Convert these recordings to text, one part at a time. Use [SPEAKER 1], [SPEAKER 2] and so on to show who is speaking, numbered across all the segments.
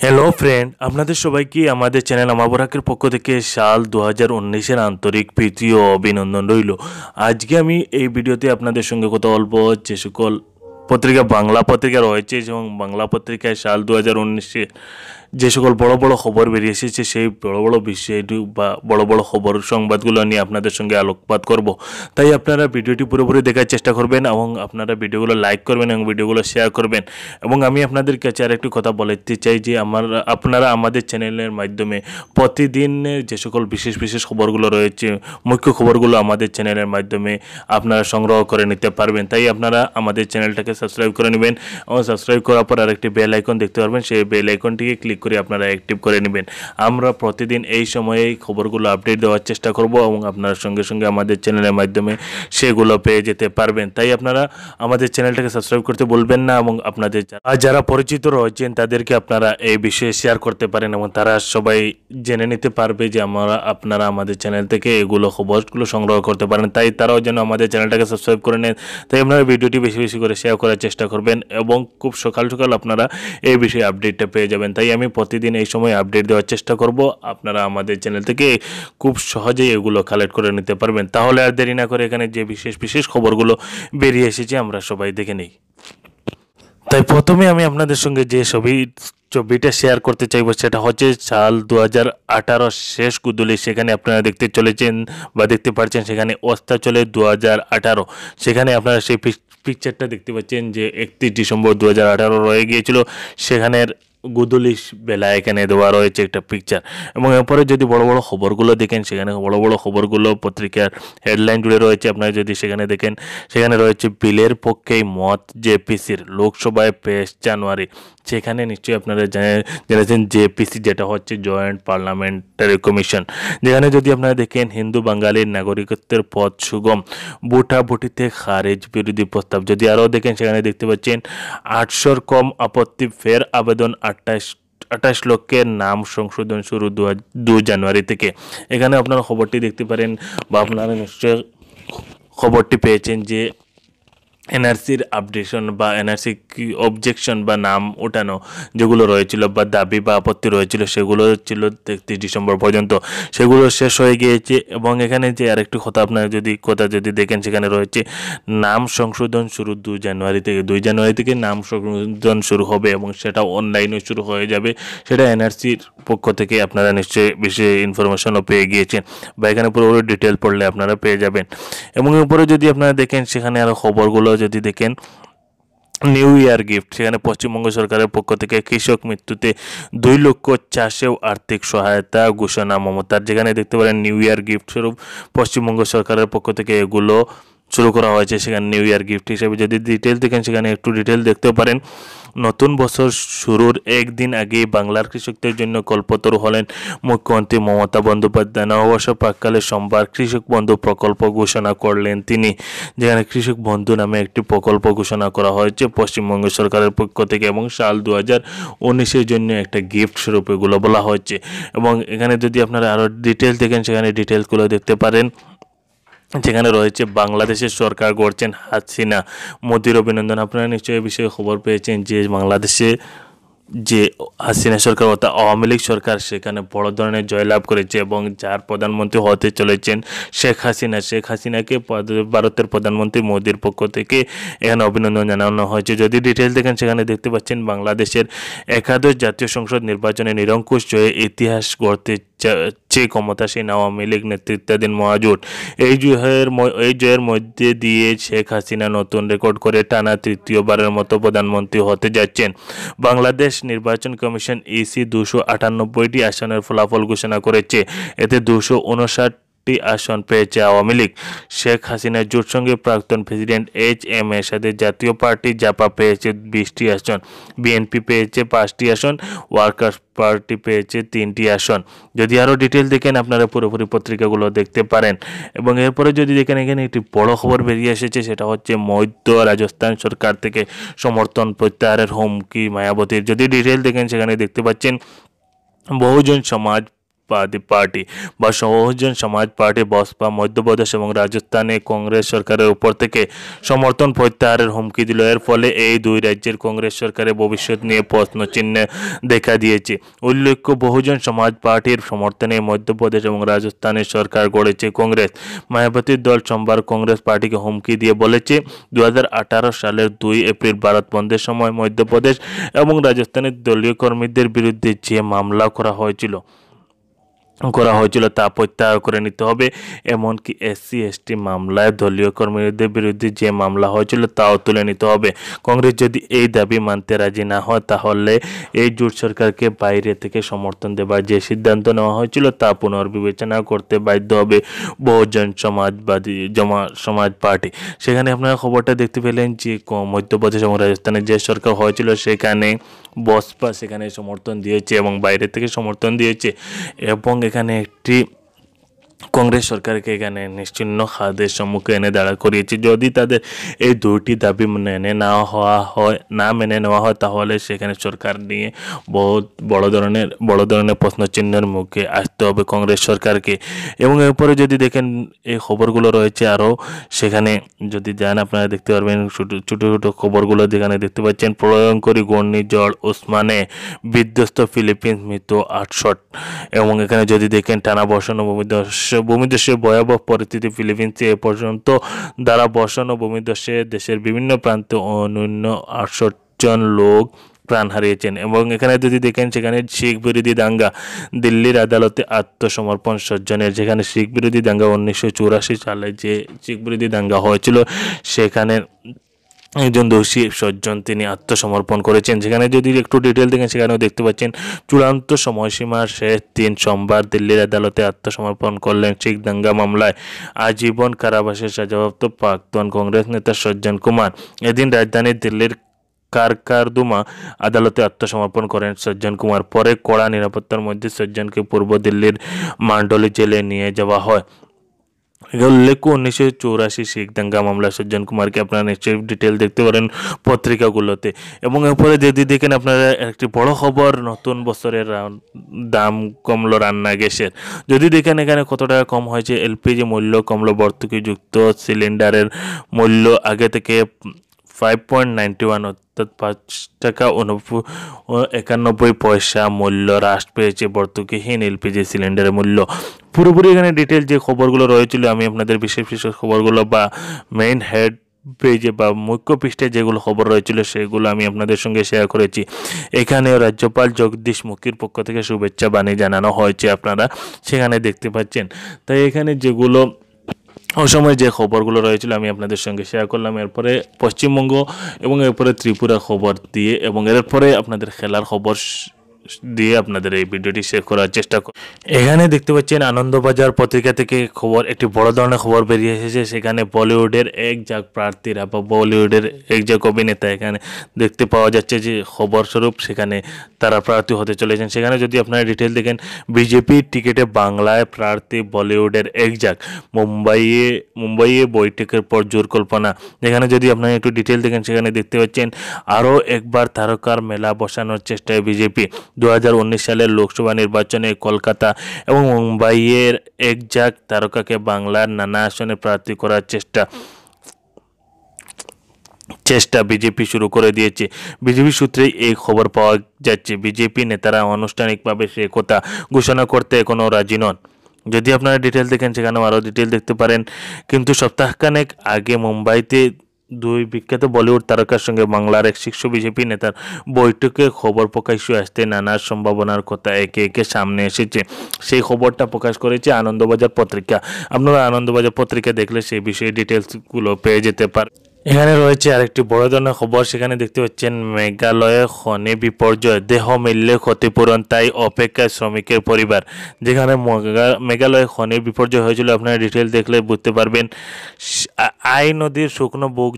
[SPEAKER 1] Hello friend আপনাদের সবাইকে আমাদের চ্যানেল আমাবরাকের পক্ষ থেকে সাল দু হাজার উনিশের আন্তরিক প্রীতি ও অভিনন্দন রইল। আজকে আমি এই ভিডিওতে আপনাদের সঙ্গে কথা অল্প যে সকল পত্রিকা বাংলা পত্রিকা রয়েছে এবং বাংলা পত্রিকায় সাল দু হাজার উনিশে যে সকল বড় বড় খবর বেরিয়ে এসেছে, সেই বড় বড় বিষয়টি বা বড় বড় খবর সংবাদগুলো নিয়ে আপনাদের সঙ্গে আলোকপাত করব। তাই আপনারা ভিডিওটি পুরোপুরি দেখার চেষ্টা করবেন এবং আপনারা ভিডিওগুলো লাইক করবেন এবং ভিডিওগুলো শেয়ার করবেন। এবং আমি আপনাদের কাছে আর একটি কথা বলতে চাই যে, আমার, আপনারা আমাদের চ্যানেলের মাধ্যমে প্রতিদিনের যে সকল বিশেষ বিশেষ খবরগুলো রয়েছে, মুখ্য খবরগুলো আমাদের চ্যানেলের মাধ্যমে আপনারা সংগ্রহ করে নিতে পারবেন। তাই আপনারা আমাদের চ্যানেলটাকে সাবস্ক্রাইব করে নেবেন। এবং সাবস্ক্রাইব করার পর আরেকটি বেল আইকন দেখতে পারবেন। সেই বেল আইকনটিকে ক্লিক ক্লিক করে আপনারা অ্যাক্টিভ করে নেবেন। আমরা প্রতিদিন এই সময়ে খবরগুলো আপডেট দেওয়ার চেষ্টা করব এবং আপনার সঙ্গে সঙ্গে আমাদের চ্যানেলের মাধ্যমে সেগুলো পেয়ে যেতে পারবেন। তাই আপনারা আমাদের চ্যানেলটাকে সাবস্ক্রাইব করতে বলবেন না এবং আপনাদের যারা পরিচিত রয়েছেন, তাদেরকে আপনারা এই বিষয়ে শেয়ার করতে পারেন এবং তারা সবাই জেনে নিতে পারবে যে আমরা আপনারা আমাদের চ্যানেল থেকে এগুলো খবরগুলো সংগ্রহ করতে পারেন। তাই তারাও যেন আমাদের চ্যানেলটাকে সাবস্ক্রাইব করে নেন। তাই আপনারা ভিডিওটি বেশি বেশি করে শেয়ার করার চেষ্টা করবেন এবং খুব সকাল সকাল আপনারা এই বিষয়ে আপডেটটা পেয়ে যাবেন। তাই আমি প্রতিদিন এই সময় আপডেট দেওয়ার চেষ্টা করব। আপনারা আমাদের চ্যানেল থেকে খুব সহজেই এগুলো কালেক্ট করে নিতে পারবেন। তাহলে আর দেরি না করে এখানে যে বিশেষ বিশেষ খবরগুলো বেরিয়ে এসেছে, আমরা সবাই দেখে নিই। তাই প্রথমে আমি আপনাদের সঙ্গে যে ছবি, ছবিটা শেয়ার করতে চাইব, সেটা হচ্ছে সাল দু হাজার আঠারো শেষ গুদুলি। সেখানে আপনারা দেখতে চলেছেন বা দেখতে পাচ্ছেন সেখানে অস্তা চলে দু হাজার আঠারো। সেখানে আপনারা সেই পিকচারটা দেখতে পাচ্ছেন যে একত্রিশ ডিসেম্বর দু হাজার আঠারো রয়ে গিয়েছিল। সেখানের গুদলিশ বেলা এখানে দেওয়া রয়েছে একটা পিকচার এবং এরপরে যদি বড় বড় খবরগুলো দেখেন, সেখানে বড় বড় খবরগুলো, পত্রিকার হেডলাইন জুড়ে রয়েছে। আপনারা যদি সেখানে দেখেন, সেখানে রয়েছে বিলের পক্ষেই মত জেপিসির। লোকসভায় পেশ জানুয়ারি। সেখানে নিশ্চয়ই আপনারা জেনেছেন জেপিসি যেটা হচ্ছে জয়েন্ট পার্লামেন্টারি কমিশন যেখানে যদি আপনারা দেখেন হিন্দু বাঙালির নাগরিকত্বের পথ সুগম, ভোটাভুটিতে খারেজ বিরোধী প্রস্তাব। যদি আরও দেখেন সেখানে দেখতে পাচ্ছেন, আটশোর কম আপত্তি ফের আবেদন আটাইশ আঠাশ লক্ষের নাম সংশোধন শুরু দু জানুয়ারি থেকে। এখানে আপনারা খবরটি দেখতে পারেন বা আপনারা নিশ্চয় খবরটি পেয়েছেন যে এনআরসির আপডেশন বা এনআরসি কি অবজেকশন বা নাম ওঠানো যেগুলো রয়েছিল বা দাবি বা আপত্তি রয়েছিল সেগুলো ছিল একত্রিশ ডিসেম্বর পর্যন্ত। সেগুলো শেষ হয়ে গিয়েছে এবং এখানে যে আরেকটি কথা আপনারা যদি, কথা যদি দেখেন সেখানে রয়েছে, নাম সংশোধন শুরু দুই জানুয়ারি থেকে। দুই জানুয়ারি থেকে নাম সংশোধন শুরু হবে এবং সেটা অনলাইনে শুরু হয়ে যাবে। সেটা এনআরসির পক্ষ থেকে আপনারা নিশ্চয়ই বেশি ইনফরমেশনও পেয়ে গিয়েছেন বা এখানে পুরোপুরি ডিটেল পড়লে আপনারা পেয়ে যাবেন। এবং উপরে যদি আপনারা দেখেন সেখানে আরও খবরগুলো যদি দেখেন নিউ ইয়ার গিফট সেখানে পশ্চিমবঙ্গ সরকারের পক্ষ থেকে কৃষক মৃত্যুতে দুই লক্ষ চাষেও আর্থিক সহায়তা ঘোষণা মমতার। যেখানে দেখতে পারেন নিউ ইয়ার গিফট স্বরূপ পশ্চিমবঙ্গ সরকারের পক্ষ থেকে এগুলো শুরু করা হয়েছে। সেখানে নিউ ইয়ার গিফট হিসেবে যদি ডিটেল দেখেন, সেখানে একটু ডিটেল দেখতে পারেন। নতুন বছর শুরুর একদিন আগেই বাংলার কৃষকদের জন্য কল্পতরু হলেন মুখ্যমন্ত্রী মমতা বন্দ্যোপাধ্যায়। নববর্ষ প্রাককালে সোমবার কৃষক বন্ধু প্রকল্প ঘোষণা করলেন তিনি, যেখানে কৃষক বন্ধু নামে একটি প্রকল্প ঘোষণা করা হয়েছে। পশ্চিমবঙ্গ সরকারের পক্ষ থেকে এবং সাল দু হাজার উনিশের জন্য একটা গিফট স্বরূপ এগুলো বলা হয়েছে। এবং এখানে যদি আপনারা আরও ডিটেলস দেখেন, সেখানে ডিটেলসগুলো দেখতে পারেন। যেখানে রয়েছে বাংলাদেশের সরকার গড়ছেন হাসিনা। মোদির অভিনন্দন। আপনারা নিশ্চয়ই বিষয়ে খবর পেয়েছেন যে বাংলাদেশে যে হাসিনা সরকার অর্থাৎ আওয়ামী লীগ সরকার, সেখানে বড় ধরনের জয়লাভ করেছে এবং যার প্রধানমন্ত্রী হতে চলেছেন শেখ হাসিনা। শেখ হাসিনাকে ভারতের প্রধানমন্ত্রী মোদীর পক্ষ থেকে এখানে অভিনন্দন জানানো হয়েছে। যদি ডিটেলস দেখেন, সেখানে দেখতে পাচ্ছেন বাংলাদেশের একাদশ জাতীয় সংসদ নির্বাচনে নিরঙ্কুশ জয়ে ইতিহাস গড়তে চেয়ে ক্ষমতাসীন আওয়ামী লীগ নেতৃত্বাধীন মহাজোট। এই জয়ের এই জয়ের মধ্যে দিয়ে শেখ হাসিনা নতুন রেকর্ড করে টানা তৃতীয়বারের মতো প্রধানমন্ত্রী হতে যাচ্ছেন। বাংলাদেশ নির্বাচন কমিশন ইসি দুশো আটানব্বইটি আসনের ফলাফল ঘোষণা করেছে। এতে দুশো উনষাট আসন পেয়েছে আওয়ামী লীগ। শেখ হাসিনার জোট সঙ্গে প্রাক্তন প্রেসিডেন্ট এইচ এম এর সাথে জাতীয় পার্টি জাপা পেয়েছে বিশটি আসন। বিএনপি পেয়েছে পাঁচটি আসন, ওয়ার্কার্স পার্টি পেয়েছে তিনটি আসন। যদি আরও ডিটেল দেখেন, আপনারা পুরোপুরি পত্রিকাগুলো দেখতে পারেন। এবং এরপরে যদি দেখেন, এখানে একটি বড় খবর বেরিয়ে এসেছে, সেটা হচ্ছে মধ্য রাজস্থান সরকার থেকে সমর্থন প্রত্যাহারের হুমকি, মায়াবতীর। যদি ডিটেল দেখেন, সেখানে দেখতে পাচ্ছেন, বহুজন সমাজ সমাজবাদী পার্টি বা বহুজন সমাজ পার্টি, বসপা, মধ্যপ্রদেশ এবং রাজস্থানে কংগ্রেস সরকারের উপর থেকে সমর্থন প্রত্যাহারের হুমকি দিল। এর ফলে এই দুই রাজ্যের কংগ্রেস সরকারের ভবিষ্যৎ নিয়ে প্রশ্ন চিহ্ন দেখা দিয়েছে। উল্লেখ্য, বহুজন সমাজ পার্টির সমর্থনে মধ্যপ্রদেশ এবং রাজস্থানের সরকার গড়েছে কংগ্রেস। মায়াবতীর দল সোমবার কংগ্রেস পার্টিকে হুমকি দিয়ে বলেছে দু হাজার আঠারো সালের দুই এপ্রিল ভারত বন্ধের সময় মধ্যপ্রদেশ এবং রাজস্থানের দলীয় কর্মীদের বিরুদ্ধে যে মামলা করা হয়েছিল। করা হয়েছিল তা প্রত্যাহার করে নিতে হবে, এমনকি এসসি, এসটি মামলায় দলীয় কর্মীদের বিরুদ্ধে যে মামলা হয়েছিল তাও তুলে নিতে হবে। কংগ্রেস যদি এই দাবি মানতে রাজি না হয়, তাহলে এই জোট সরকারকে বাইরে থেকে সমর্থন দেবার যে সিদ্ধান্ত নেওয়া হয়েছিল তা পুনর্বিবেচনা করতে বাধ্য হবে বহুজন সমাজবাদী, জমা সমাজ পার্টি। সেখানে আপনারা খবরটা দেখতে পেলেন যে মধ্যপ্রদেশ এবং রাজস্থানের যে সরকার হয়েছিল, সেখানে বসপা সেখানে সমর্থন দিয়েছে এবং বাইরে থেকে সমর্থন দিয়েছে এবং এখানে একটি কংগ্রেস সরকারকে এখানে নিশ্চিন্ন খাদের সম্মুখে এনে দাঁড়া করিয়েছে। যদি তাদের এই দুইটি দাবি মেনে না হওয়া হয়, না মেনে নেওয়া হয়, তাহলে সেখানে সরকার নিয়ে বহুত বড় ধরনের বড় ধরনের প্রশ্নচিহ্নের মুখে আসতে হবে কংগ্রেস সরকারকে। এবং এরপরে যদি দেখেন, এই খবরগুলো রয়েছে আরও সেখানে যদি যান, আপনারা দেখতে পারবেন ছোটো ছোটো ছোটো খবরগুলো যেখানে দেখতে পাচ্ছেন, প্রলয়ঙ্করী ঘূর্ণিঝড় ওসমানে বিধ্বস্ত ফিলিপিন্স মৃত আটষট এবং এখানে যদি দেখেন, টানা বর্ষণ ভূমিধস ভূমিধসের ভয়াবহ পরিস্থিতি ফিলিপিন্সে এ পর্যন্ত দ্বারা ও ভূমিধসে দেশের বিভিন্ন প্রান্তে অনন্য আটষট জন লোক প্রাণ হারিয়েছেন। এবং এখানে যদি দেখেন, সেখানে শিখ বিরোধী দাঙ্গা দিল্লির আদালতে আত্মসমর্পণ সজ্জনের, যেখানে শিখ বিরোধী দাঙ্গা উনিশশো চুরাশি সালে যে শিখ বিরোধী দাঙ্গা হয়েছিল, সেখানে একজন দোষী, সজ্জন তিনি আত্মসমর্পণ করেছেন। যেখানে যদি একটু ডিটেল দেখেন, সেখানেও দেখতে পাচ্ছেন, চূড়ান্ত সময়সীমার শেষ দিন সোমবার দিল্লির আদালতে আত্মসমর্পণ করলেন শিখ দাঙ্গা মামলায়। আজীবন কারাবাসের সাজাপ্রাপ্ত প্রাক্তন কংগ্রেস নেতা সজ্জন কুমার। এদিন রাজধানী দিল্লির কারকারদুমা আদালতে আত্মসমর্পণ করেন সজ্জন কুমার। পরে কড়া নিরাপত্তার মধ্যে সজ্জনকে পূর্ব দিল্লির মান্ডলি জেলে নিয়ে যাওয়া হয়। উল্লেখ্য উনিশশো চৌরাশি শিখ দাঙ্গা মামলা সজ্জন কুমারকে আপনারা নিশ্চয়ই ডিটেল দেখতে পারেন পত্রিকাগুলোতে এবং এরপরে যদি দেখেন আপনারা একটি বড় খবর নতুন বছরের দাম কমলো রান্না গ্যাসের যদি দেখেন এখানে কত টাকা কম হয়েছে এলপিজি মূল্য কমলো ভর্তুকিযুক্ত সিলিন্ডারের মূল্য আগে থেকে ফাইভ পয়েন্ট নাইনটি ওয়ান অর্থাৎ পাঁচ টাকা একানব্বই পয়সা মূল্য হ্রাস পেয়েছে ভর্তুকিহীন এলপিজি সিলিন্ডারের মূল্য। পুরোপুরি এখানে ডিটেল যে খবরগুলো রয়েছিল, আমি আপনাদের বিশেষ বিশেষ খবরগুলো বা মেইন হেড পেজে বা মুখ্য পৃষ্ঠে যেগুলো খবর রয়েছিল, সেগুলো আমি আপনাদের সঙ্গে শেয়ার করেছি। এখানে রাজ্যপাল জগদীশ মুখীর পক্ষ থেকে শুভেচ্ছা বাণী জানানো হয়েছে আপনারা। সেখানে দেখতে পাচ্ছেন। তাই এখানে যেগুলো ওই সময় যে খবরগুলো রয়েছিল আমি আপনাদের সঙ্গে শেয়ার করলাম, এরপরে পশ্চিমবঙ্গ এবং এরপরে ত্রিপুরা খবর দিয়ে এবং এরপরে আপনাদের খেলার খবর দিয়ে আপনাদের এই ভিডিওটি শেয়ার করার চেষ্টা করি এখানে দেখতে পাচ্ছেন আনন্দবাজার পত্রিকা থেকে খবর, একটি বড় ধরনের খবর বেরিয়ে এসেছে। সেখানে বলিউডের এক জাগ প্রার্থীরা বা বলিউডের এক জাগ অভিনেতা এখানে দেখতে পাওয়া যাচ্ছে যে খবর স্বরূপ সেখানে তারা প্রার্থী হতে চলেছেন। সেখানে যদি আপনারা ডিটেল দেখেন বিজেপির টিকিটে বাংলায় প্রার্থী বলিউডের এক জাগ মুম্বাইয়ে মুম্বাইয়ে বৈঠকের পর জোর কল্পনা। যেখানে যদি আপনারা একটু ডিটেল দেখেন, সেখানে দেখতে পাচ্ছেন আরও একবার তারকার মেলা বসানোর চেষ্টায় বিজেপি। দু হাজার উনিশ সালের লোকসভা নির্বাচনে কলকাতা এবং মুম্বাইয়ের একজাক তারকাকে বাংলার নানা আসনে প্রার্থী করার চেষ্টা চেষ্টা বিজেপি শুরু করে দিয়েছে। বিজেপি সূত্রে এই খবর পাওয়া যাচ্ছে, বিজেপি নেতারা আনুষ্ঠানিকভাবে সে কথা ঘোষণা করতে এখনও রাজি নন। যদি আপনারা ডিটেল দেখেন, সেখানেও আরও ডিটেল দেখতে পারেন। কিন্তু সপ্তাহখানেক আগে মুম্বাইতে দুই বিখ্যাত বলিউড তারকার সঙ্গে বাংলার এক শীর্ষ বিজেপি নেতার বৈঠকে খবর প্রকাশ্য আসতে নানা সম্ভাবনার কথা একে একে সামনে এসেছে। সেই খবরটা প্রকাশ করেছে আনন্দবাজার পত্রিকা। আপনারা আনন্দবাজার পত্রিকা দেখলে সেই বিষয়ে ডিটেলসগুলো পেয়ে যেতে পারেন এখানে রয়েছে আরেকটি বড় ধরনের খবর, সেখানে দেখতে পাচ্ছেন মেঘালয়ে খনি বিপর্যয়, দেহ মিললে ক্ষতিপূরণ, তাই অপেক্ষায় শ্রমিকের পরিবার। যেখানে মেঘালয়ে খনি বিপর্যয় হয়েছিল, আপনারা ডিটেল দেখলে বুঝতে পারবেন। আই নদীর শুকনো বুক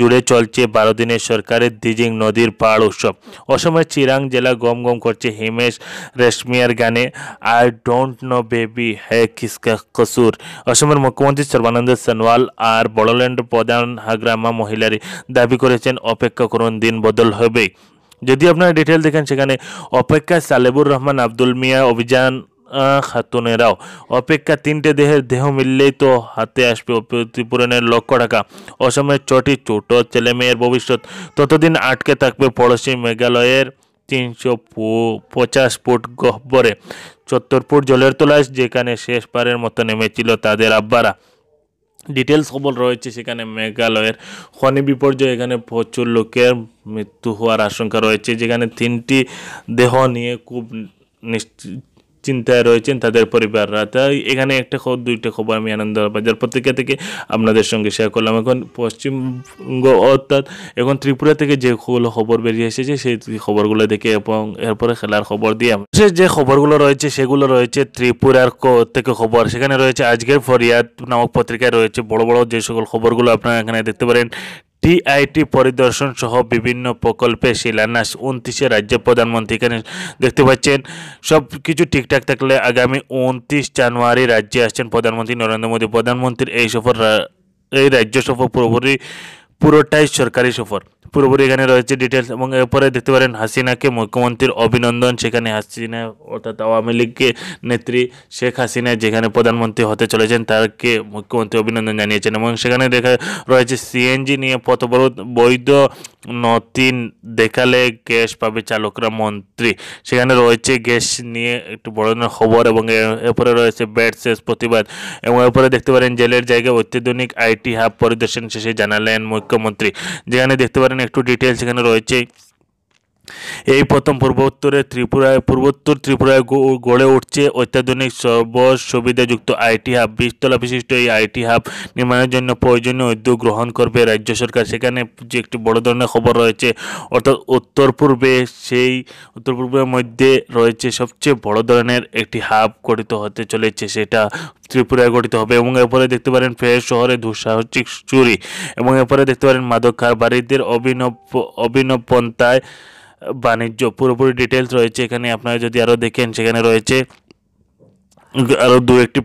[SPEAKER 1] জুড়ে চলছে বারো দিনের সরকারের দিজিং নদীর পাহাড় উৎসব। অসমের চিরাং জেলা গম গম করছে হিমেশ রেশমিয়ার গানে আই ডোন্ট নো বেবি হে কিসকা কসুর। অসমের মুখ্যমন্ত্রী সর্বানন্দ সোনোয়াল আর বড়োল্যান্ড প্রধান হাগরা মা মহিলারই। দাবি করেছেন, অপেক্ষা করুন, দিন বদল হবে। যদি আপনারা ডিটেল দেখেন, সেখানে অপেক্ষা সালেবুর রহমান, আব্দুল মিয়া, অভিযান খাতুনেরাও। অপেক্ষা তিনটে দেহের দেহ মিললেই তো হাতে আসবে ক্ষতিপূরণের লক্ষ টাকা। অসমের ছটি ছোট ছেলে মেয়ের ভবিষ্যৎ। ততদিন আটকে থাকবে পড়োশি মেঘালয়ের তিনশো পঞ্চাশ ফুট গহ্বরে। চত্বর ফুট জলের তলায় যেখানে শেষবারের মতো নেমেছিল তাদের আব্বারা। ডিটেলস খবর রয়েছে সেখানে মেঘালয়ের খনি বিপর্যয়, এখানে প্রচুর লোকের মৃত্যু হওয়ার আশঙ্কা রয়েছে, যেখানে তিনটি দেহ নিয়ে খুব নিশ্চি- চিন্তায় রয়েছেন তাদের পরিবাররা। তাই এখানে একটা খবর দুইটা খবর আমি আনন্দ আনন্দবাজার পত্রিকা থেকে আপনাদের সঙ্গে শেয়ার করলাম। এখন পশ্চিমবঙ্গ অর্থাৎ এখন ত্রিপুরা থেকে যেগুলো খবর বেরিয়ে এসেছে, সেই খবরগুলো দেখে এবং এরপরে খেলার খবর দিয়ে সে যে খবরগুলো রয়েছে, সেগুলো রয়েছে ত্রিপুরার থেকে খবর। সেখানে রয়েছে আজকের ফরিয়াদ নামক পত্রিকায় রয়েছে বড় বড় যে সকল খবরগুলো আপনারা এখানে দেখতে পারেন। টিআইটি পরিদর্শন সহ বিভিন্ন প্রকল্পে শিলান্যাস উনত্রিশে রাজ্য প্রধানমন্ত্রী এখানে দেখতে পাচ্ছেন। সব কিছু ঠিকঠাক থাকলে আগামী উনত্রিশ জানুয়ারি রাজ্যে আসছেন প্রধানমন্ত্রী নরেন্দ্র মোদী। প্রধানমন্ত্রীর এই সফর এই রাজ্য সফর পুরোপুরি পুরোটাই সরকারি সফর। পুরোপুরি এখানে রয়েছে ডিটেলস এবং এরপরে দেখতে পারেন হাসিনাকে মুখ্যমন্ত্রীর অভিনন্দন, সেখানে হাসিনা অর্থাৎ আওয়ামী লীগকে নেত্রী শেখ হাসিনা যেখানে প্রধানমন্ত্রী হতে চলেছেন, তাকে মুখ্যমন্ত্রী অভিনন্দন জানিয়েছেন এবং সেখানে দেখা রয়েছে সিএনজি নিয়ে পথ অবরোধ বৈধ নতিন দেখালে গ্যাস পাবে চালকরা মন্ত্রী। সেখানে রয়েছে গ্যাস নিয়ে একটু বড় খবর এবং এরপরে রয়েছে ব্যাট শেষ প্রতিবাদ এবং এরপরে দেখতে পারেন জেলের জায়গায় অত্যাধুনিক আইটি হাব পরিদর্শন শেষে জানালেন মুখ্যমন্ত্রী। যেখানে দেখতে পারেন একটু ডিটেলস এখানে রয়েছে। এই প্রথম পূর্বোত্তরে ত্রিপুরায় পূর্বোত্তর ত্রিপুরায় গড়ে উঠছে অত্যাধুনিক সর্ব সুবিধাযুক্ত আইটি হাব। বিশতলা বিশিষ্ট এই আইটি হাব নির্মাণের জন্য প্রয়োজনীয় উদ্যোগ গ্রহণ করবে রাজ্য সরকার। সেখানে যে একটি বড় ধরনের খবর রয়েছে, অর্থাৎ উত্তর পূর্বে সেই উত্তর পূর্বের মধ্যে রয়েছে সবচেয়ে বড় ধরনের একটি হাব গঠিত হতে চলেছে। সেটা ত্রিপুরায় গঠিত হবে এবং এরপরে দেখতে পারেন ফের শহরে দুঃসাহসিক চুরি এবং এরপরে দেখতে পারেন মাদক কারবারিদের অভিনব অভিনব পন্থায় বাণিজ্য, পুরোপুরি ডিটেলস রয়েছে এখানে, আপনারা যদি আরও দেখেন, সেখানে রয়েছে আরও দু একটি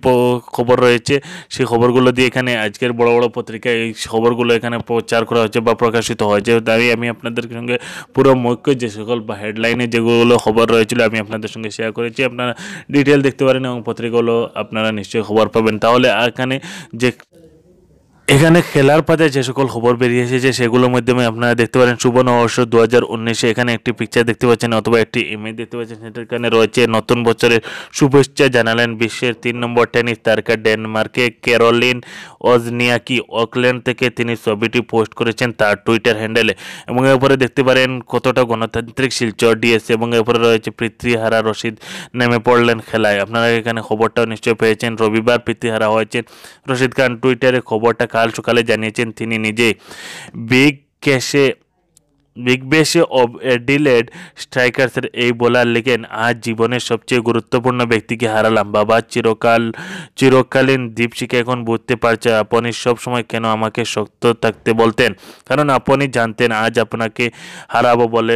[SPEAKER 1] খবর রয়েছে, সেই খবরগুলো দিয়ে এখানে আজকের বড় বড় পত্রিকায় এই খবরগুলো এখানে প্রচার করা হয়েছে বা প্রকাশিত হয়েছে। তাই আমি আপনাদের সঙ্গে পুরো মুখ্য যে সকল বা হেডলাইনে যেগুলো খবর রয়েছিল, আমি আপনাদের সঙ্গে শেয়ার করেছি। আপনারা ডিটেল দেখতে পারেন এবং পত্রিকাগুলো আপনারা নিশ্চয়ই খবর পাবেন। তাহলে এখানে যে এখানে খেলার পাতে যে সকল খবর বেরিয়ে এসেছে সেগুলোর মাধ্যমে আপনারা দেখতে পারেন সুবর্ণ বর্ষ দু হাজার উনিশে। এখানে একটি পিকচার দেখতে পাচ্ছেন অথবা একটি ইমেজ দেখতে পাচ্ছেন। সেটা এখানে রয়েছে নতুন বছরের শুভেচ্ছা জানালেন বিশ্বের তিন নম্বর টেনিস তারকা ডেনমার্কে ক্যারোলিন অজনিয়াকি অকল্যান্ড থেকে তিনি ছবিটি পোস্ট করেছেন তার টুইটার হ্যান্ডেলে এবং এরপরে দেখতে পারেন কতটা গণতান্ত্রিক শিলচর দিয়েছে এবং এরপরে রয়েছে পৃথ্বীহারা রশিদ নেমে পড়লেন খেলায়। আপনারা এখানে খবরটাও নিশ্চয় পেয়েছেন। রবিবার পৃথ্বীহারা হয়েছেন রশিদ খান টুইটারে খবরটা কাল সকালে জানিয়েছেন তিনি নিজে। বিগ ক্যাশে, বিগ বেশে অব এডিলেড স্ট্রাইকার্সের এই বোলার লিখেন, আজ জীবনের সবচেয়ে গুরুত্বপূর্ণ ব্যক্তিকে হারালাম। বাবা চিরকাল, চিরকালীন দীপশিকে এখন বুঝতে পারছে, আপনি সবসময় কেন আমাকে শক্ত থাকতে বলতেন? কারণ আপনি জানতেন, আজ আপনাকে হারাবো বলে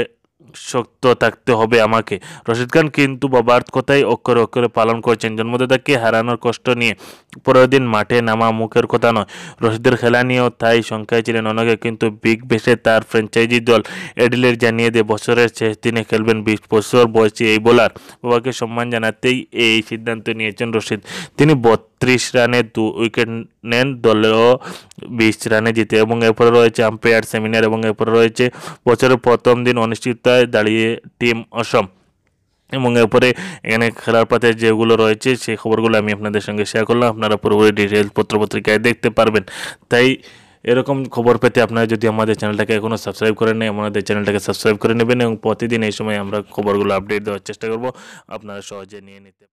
[SPEAKER 1] শক্ত থাকতে হবে আমাকে। রশিদ খান কিন্তু বাবার কথাই অক্ষরে অক্ষরে পালন করছেন। জন্মদাতাকে হারানোর কষ্ট নিয়ে পরের দিন মাঠে নামা মুখের কথা নয়। রশিদের খেলা নিয়েও তাই শঙ্কায় ছিলেন অনেকে, কিন্তু বিগ বেশে তার ফ্র্যাঞ্চাইজি দল এডিলের জানিয়ে দিয়ে, বছরের শেষ দিনে খেলবেন বিশ বছর বয়সী এই বোলার। বাবাকে সম্মান জানাতেই এই সিদ্ধান্ত নিয়েছেন রশিদ। তিনি বত্রিশ রানে দু উইকেট নেন দলেও বিশ রানে জিতে। এবং এরপরে রয়েছে আম্পায়ার সেমিনার এবং এরপরে রয়েছে বছরের প্রথম দিন অনিশ্চিততায় দাঁড়িয়ে টিম অসম। এবং এরপরে এখানে খেলার পাতে যেগুলো রয়েছে সেই খবরগুলো আমি আপনাদের সঙ্গে শেয়ার করলাম। আপনারা পুরোপুরি ডিটেলস পত্রপত্রিকায় দেখতে পারবেন। তাই এরকম খবর পেতে আপনারা যদি আমাদের চ্যানেলটাকে এখনও সাবস্ক্রাইব করেন নেই, আমাদের চ্যানেলটাকে সাবস্ক্রাইব করে নেবেন এবং প্রতিদিন এই সময় আমরা খবরগুলো আপডেট দেওয়ার চেষ্টা করব। আপনারা সহজে নিয়ে নিতে